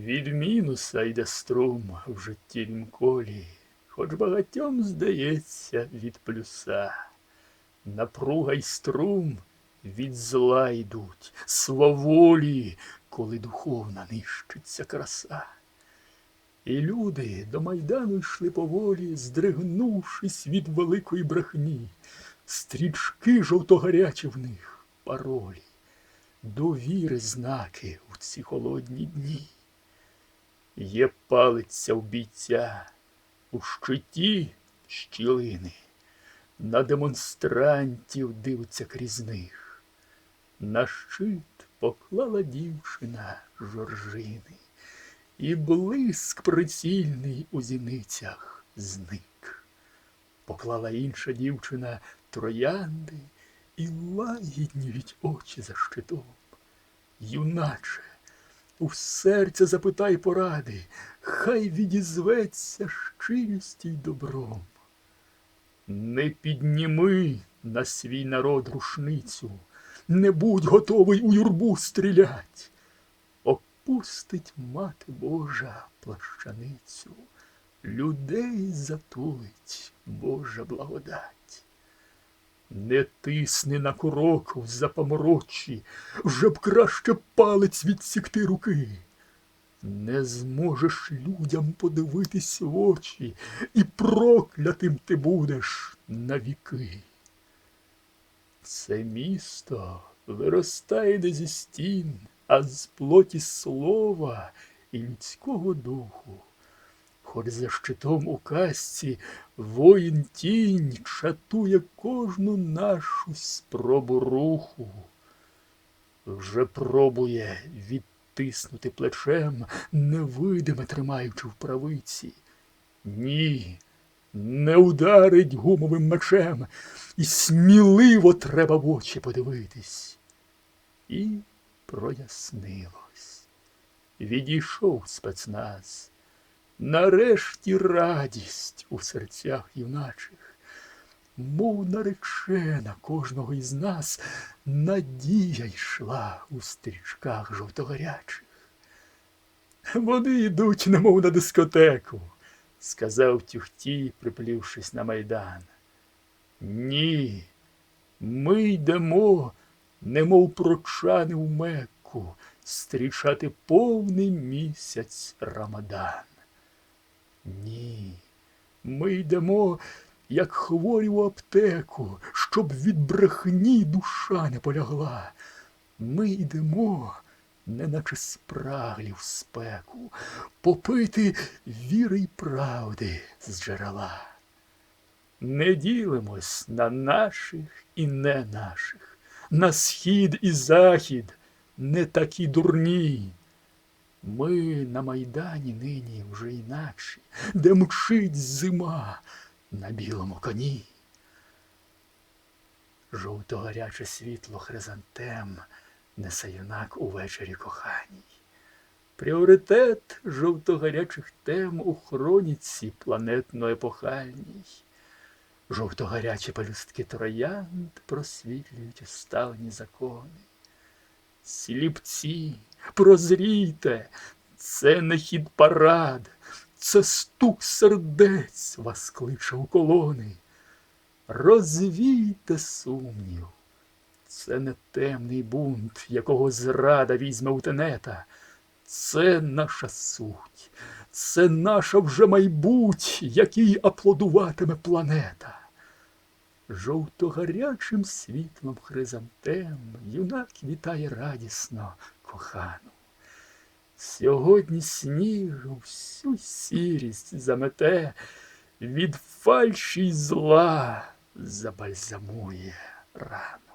Від мінуса йде струм в життєвім колі, хоч багатьом здається від плюса. Напруга й струм від зла йдуть, сваволі, коли духовна нищиться краса. І люди до майдану йшли поволі, здригнувшись від великої брехні, стрічки жовтогарячі в них паролі, довіри знаки у ці холодні дні. Є палиця в бійця, у щиті щілини, на демонстрантів дивиться крізь них. На щит поклала дівчина жоржини, і блиск прицільний у зіницях зник. Поклала інша дівчина троянди і лагіднюють очі за щитом. Юначе, у серця запитай поради, хай відізветься щирістю й добром. Не підніми на свій народ рушницю, не будь готовий у юрбу стрілять. Опустить мати Божа плащаницю, людей затулить Божа благодать. Не тисни на курок в запаморочі, вже б краще палець відсікти руки. Не зможеш людям подивитись в очі, і проклятим ти будеш навіки. Це місто виростає не зі стін, а з плоті слова і людського духу. Хоч за щитом у казці воїн тінь чатує кожну нашу спробу руху. Вже пробує відтиснути плечем, невидиме тримаючи в правиці. Ні, не ударить гумовим мечем, і сміливо треба в очі подивитись. І прояснилось. Відійшов спецназ. Нарешті радість у серцях юначих, мов наречена кожного із нас, надія йшла у стрічках жовтогарячих. Вони йдуть, немов на дискотеку, сказав тюхті, приплівшись на майдан. Ні, ми йдемо, немов прочани в Мекку, стрічати повний місяць Рамадан. Ні, ми йдемо, як хворі в аптеку, щоб від брехні душа не полягла. Ми йдемо, неначе спраглі в спеку, попити віри й правди з джерела. Не ділимось на наших і не наших, на схід і захід, не такі дурні. Ми на майдані нині вже інакші, де мчить зима на білому коні. Жовто-гаряче світло хризантем несе юнак увечері коханій. Пріоритет жовто-гарячих тем у хроніці планетно-епохальній. Жовто-гарячі пелюстки троянд просвітлюють уставні закони. Сліпці, прозрійте, це не хід парад, це стук сердець вас кличе у колони. Розвійте сумнів, це не темний бунт, якого зрада візьме у тенета. Це наша суть, це наша вже майбуть, якій аплодуватиме планета. Жовто-гарячим світлом хризантем юнак вітає радісно кохану. Сьогодні сніг всю сірість замете, від фальші й зла забальзамує рану.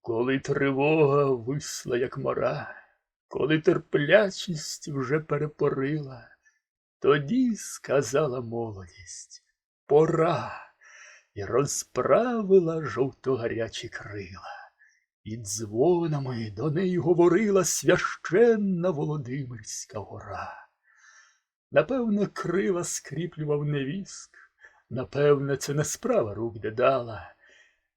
Коли тривога висла, як мора, коли терплячість вже перепорила, тоді сказала молодість пора і розправила жовто-гарячі крила, і дзвонами до неї говорила священна Володимирська гора. Напевне, крила скріплював невіск, напевне, це не справа рук дедала.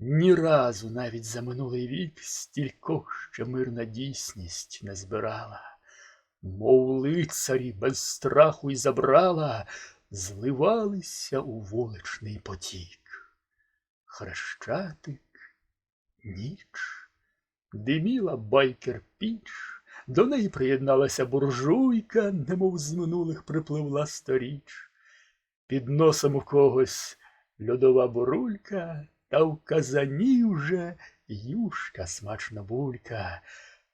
Ні разу навіть за минулий вік стількох ще мирна дійсність не збирала, мов лицарі без страху й забрала, зливалися у вуличний потік. Хрещатик, ніч, диміла байкер піч, до неї приєдналася буржуйка, немов з минулих припливла сторіч. Під носом у когось льодова бурулька, та в казані вже юшка смачна булька.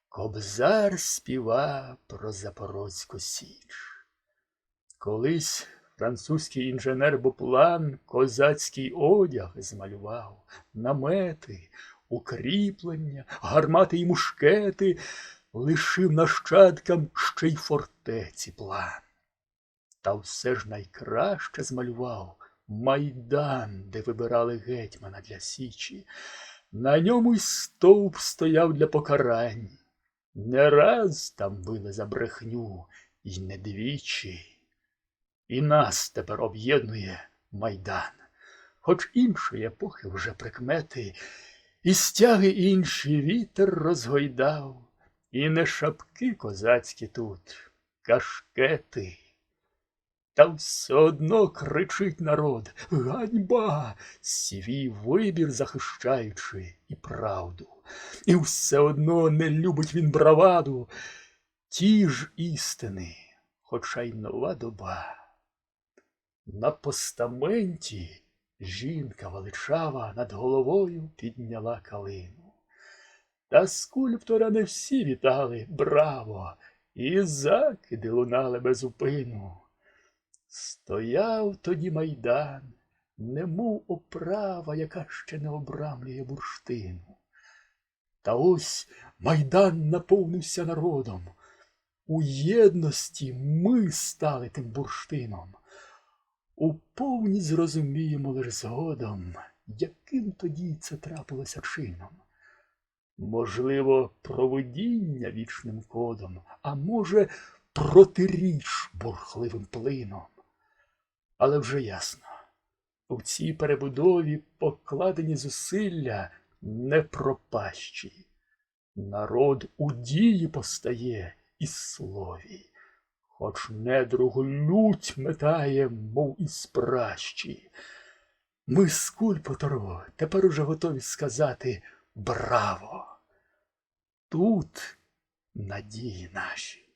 Кобзар співа про Запорозьку Січ. Колись французький інженер Буплан козацький одяг змалював, намети, укріплення, гармати й мушкети, лишив нащадкам ще й фортеці план. Та все ж найкраще змалював майдан, де вибирали гетьмана для січі. На ньому й стовп стояв для покарань. Не раз там били за брехню, і не двічі. І нас тепер об'єднує майдан, хоч іншої епохи вже прикмети, і стяги інші вітер розгойдав, і не шапки козацькі тут, кашкети. Та все одно кричить народ ганьба, свій вибір захищаючи і правду. І все одно не любить він браваду, ті ж істини, хоча й нова доба. На постаменті жінка величава над головою підняла калину. Та скульптора не всі вітали браво, і закиди лунали без упину. Стояв тоді майдан, немов оправа, яка ще не обрамлює бурштину. Та ось майдан наповнився народом. У єдності ми стали тим бурштином. У повні зрозуміємо лиш згодом, яким тоді це трапилося чином. Можливо, провидіння вічним кодом, а може, протиріч бурхливим плином. Але вже ясно, у цій перебудові покладені зусилля не пропащі. Народ у дії постає і слові, хоч недруг лють метає, мов із пращі. Ми, скульптору, тепер уже готові сказати браво! Тут надії наші.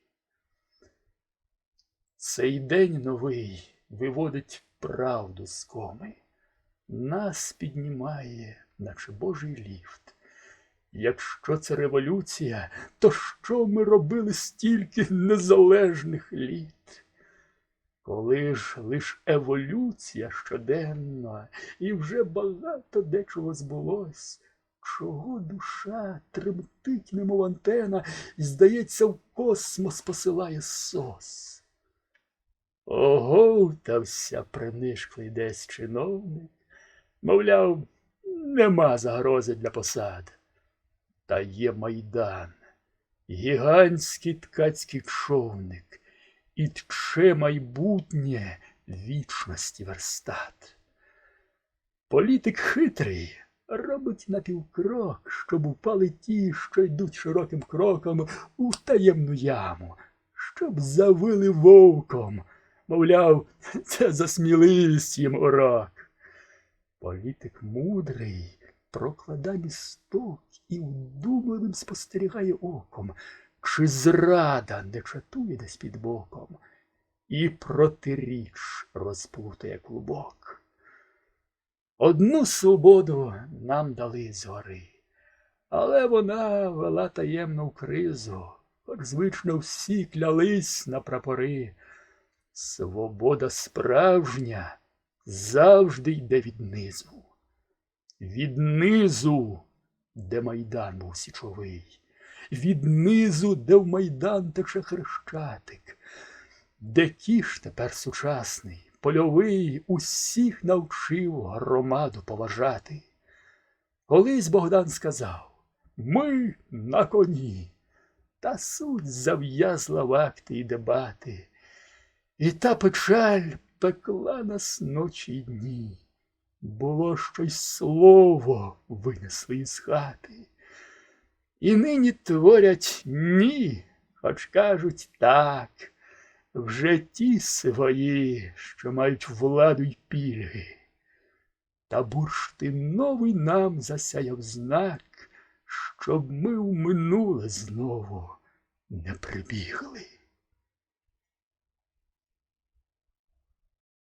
Цей день новий виводить правду з коми, нас піднімає, наче Божий ліфт. Якщо це революція, то що ми робили стільки незалежних літ? Коли ж лиш еволюція щоденна, і вже багато дечого збулось, чого душа тремтить, немов антена, і, здається, в космос посилає сос. Оговтався принишклий десь чиновник, мовляв, нема загрози для посад. Та є майдан, гігантський ткацький човник, і тче майбутнє вічності верстат. Політик хитрий робить напівкрок, щоб упали ті, що йдуть широким кроком у таємну яму, щоб завили вовком. Мовляв, це за їм урок. Політик мудрий прокладає місток і вдумливим спостерігає оком, чи зрада не чатує десь під боком, і протиріч розплутає клубок. Одну свободу нам дали згори, але вона вела таємну кризу, хоч звично всі клялись на прапори. Свобода справжня завжди йде від низу. Від низу, де майдан був січовий, від низу, де в майдан тече хрещатик, де кіш тепер сучасний, польовий, усіх навчив громаду поважати. Колись Богдан сказав Ми на коні, та суть зав'язла в акти й дебати. І та печаль пекла нас ночі й дні, Було щось слово винесли із хати. І нині творять ні, хоч кажуть так, вже ті свої, що мають владу й пільги. Та бурштиновий нам засяяв знак, щоб ми в минуле знову не прибігли.